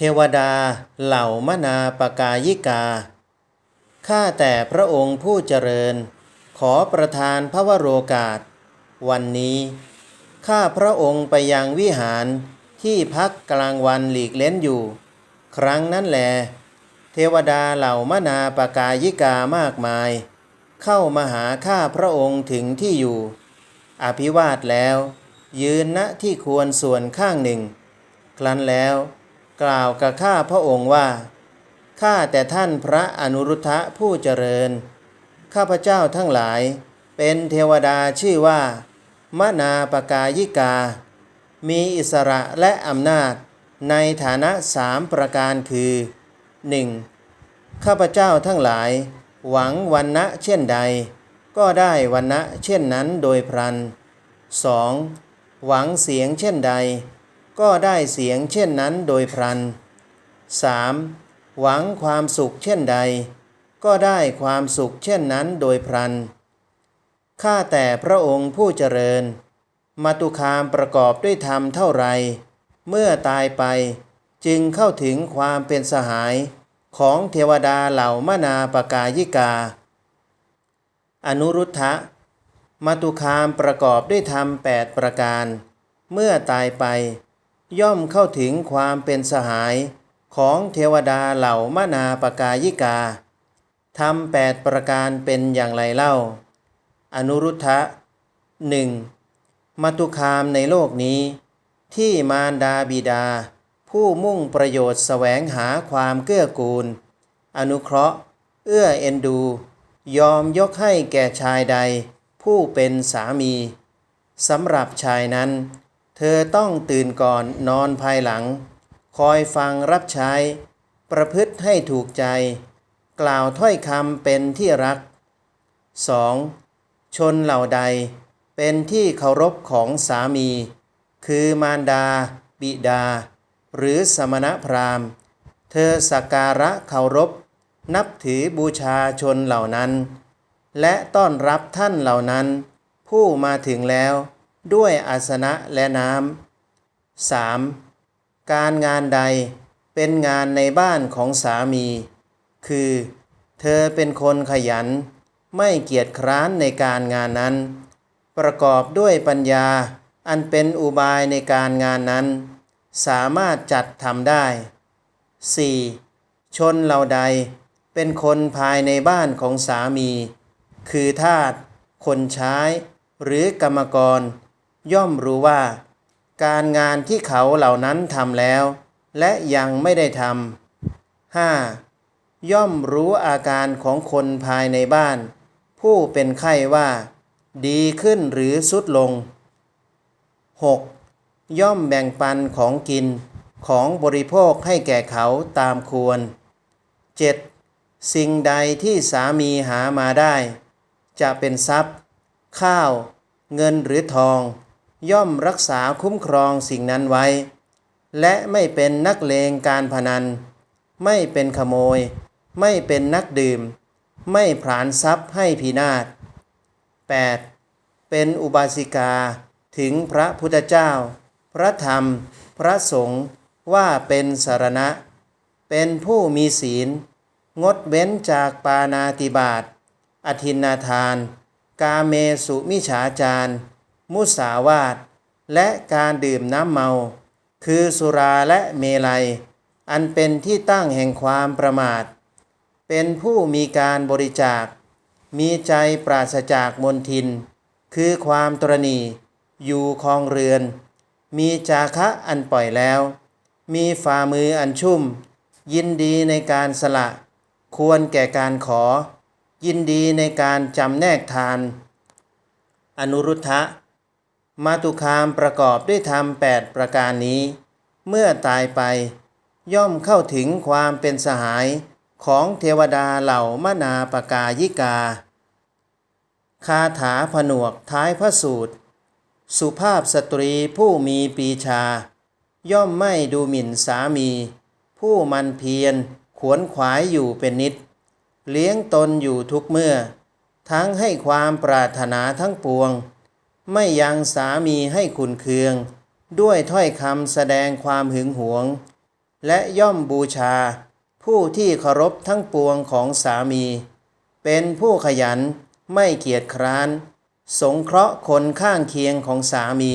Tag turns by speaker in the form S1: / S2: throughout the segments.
S1: เทวดาเหล่ามนาปกายิกา ข้าแต่พระองค์ผู้เจริญ ขอประทานพระวโรกาส วันนี้ ข้าพระองค์ไปยังวิหารที่พักกลางวันหลีกเล้นอยู่ ครั้งนั้นแลเทวดาเหล่ามนาปกายิกามากมาย เข้ามาหาข้าพระองค์ถึงที่อยู่ อภิวาทแล้ว ยืนณที่ควรส่วนข้างหนึ่ง ครั้นแล้ว กล่าวกับข้าพระองค์ว่า ข้าแต่ท่านพระอนุรุทธะผู้เจริญ ข้าพเจ้าทั้งหลาย เป็นเทวดาชื่อว่ามนาปกายิกา มีอิสระและอำนาจในฐานะสามประการคือ 1. ข้าพเจ้าทั้งหลาย หวังวันนะเช่นใด ก็ได้วันนะเช่นนั้นโดยพลัน 2. หวังเสียงเช่นใด ก็ได้เสียงเช่นนั้นโดยพลัน 3. หวังความสุขเช่นใด ก็ได้ความสุขเช่นนั้นโดยพลัน ข้าแต่พระองค์ผู้เจริญ มาตุคามประกอบด้วยธรรมเท่าไร เมื่อตายไปจึงเข้าถึงความเป็นสหายของเทวดาเหล่ามนาปกายิกา อนุรุทธะมาตุคามประกอบด้วยธรรมแปดประการ เมื่อตายไป ย่อมเข้าถึงความเป็นสหายของเทวดาเหล่ามนาปกายิกาธรรมแปดประการเป็นอย่างไรเล่า อนุรุทธะหนึ่งมาตุคามในโลกนี้ ที่มารดาบิดา ผู้มุ่งประโยชน์แสวงหาความเกื้อกูล อนุเคราะห์ เอื้อเอ็นดู ยอมยกให้แก่ชายใด ผู้เป็นสามีสำหรับชายนั้น เธอต้องตื่นก่อนนอนภายหลัง คอยฟังรับใช้ ประพฤติให้ถูกใจ กล่าวถ้อยคำเป็นที่รัก 2. ชนเหล่าใด เป็นที่เคารพของสามี คือมารดา บิดา หรือสมณพราหมณ์ เธอสักการะเคารพ นับถือบูชาชนเหล่านั้น และต้อนรับท่านเหล่านั้น ผู้มาถึงแล้ว ด้วยอาสนะและน้ำ 3. การงานใดเป็นงานในบ้านของสามี คือ เธอเป็นคนขยัน ไม่เกียจคร้านในการงานนั้น ประกอบด้วยปัญญาอันเป็นอุบายในการงานนั้น สามารถจัดทำได้ 4. ชนเหล่าใดเป็นคนภายในบ้านของสามี คือทาสคนใช้ หรือกรรมกร ย่อมรู้ว่า การงานที่เขาเหล่านั้นทำแล้ว และยังไม่ได้ทำ 5. ย่อมรู้อาการของคนภายในบ้าน ผู้เป็นไข้ว่า ดีขึ้นหรือสุดลง 6. ย่อมแบ่งปันของกินของบริโภคให้แก่เขาตามควร 7. สิ่งใดที่สามีหามาได้ จะเป็นทรัพย์ ข้าว เงินหรือทอง ย่อมรักษาคุ้มครองสิ่งนั้นไว้ และไม่เป็นนักเลงการพนัน ไม่เป็นขโมย ไม่เป็นนักดื่ม ไม่ผลานทรัพย์ให้พินาศ 8. เป็นอุบาสิกาถึงพระพุทธเจ้า พระธรรม พระสงฆ์ว่าเป็นสารณะ เป็นผู้มีศีล งดเว้นจากปานาติบาตอธินนาทาน กาเมสุมิฉาจาร มุสาวาท และการดื่มน้ำเมา คือสุราและเมลัย อันเป็นที่ตั้งแห่งความประมาท เป็นผู้มีการบริจาค มีใจปราศจากมนทิน คือความตรณีอยู่คลองเรือน มีจาคะอันปล่อยแล้ว มีฝ่ามืออันชุ่ม ยินดีในการสละ ควรแก่การขอ ยินดีในการจำแนกทาน อนุรุทธะ มาตุคามประกอบด้วยธรรมแปดประการนี้ เมื่อตายไป ย่อมเข้าถึงความเป็นสหายของเทวดาเหล่ามนาปกายิกา คาถาผนวกท้ายพระสูตร สุภาพสตรีผู้มีปีชา ย่อมไม่ดูหมิ่นสามี ผู้มันเพียรขวนขวายอยู่เป็นนิด เลี้ยงตนอยู่ทุกเมื่อ ทั้งให้ความปรารถนาทั้งปวง ไม่ยังสามีให้ขุนเคือง ด้วยถ้อยคำแสดงความหึงหวง และย่อมบูชา ผู้ที่เคารพทั้งปวงของสามี เป็นผู้ขยันไม่เกียจคร้าน สงเคราะห์คนข้างเคียงของสามี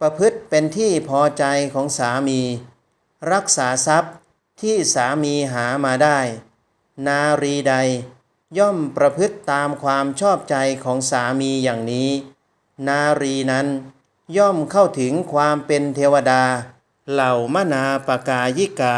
S1: ประพฤติเป็นที่พอใจของสามี รักษาทรัพย์ที่สามีหามาได้ นารีใด ย่อมประพฤติตามความชอบใจของสามีอย่างนี้ นารีนั้น ย่อมเข้าถึงความเป็นเทวดา เหล่ามนาปกายิกา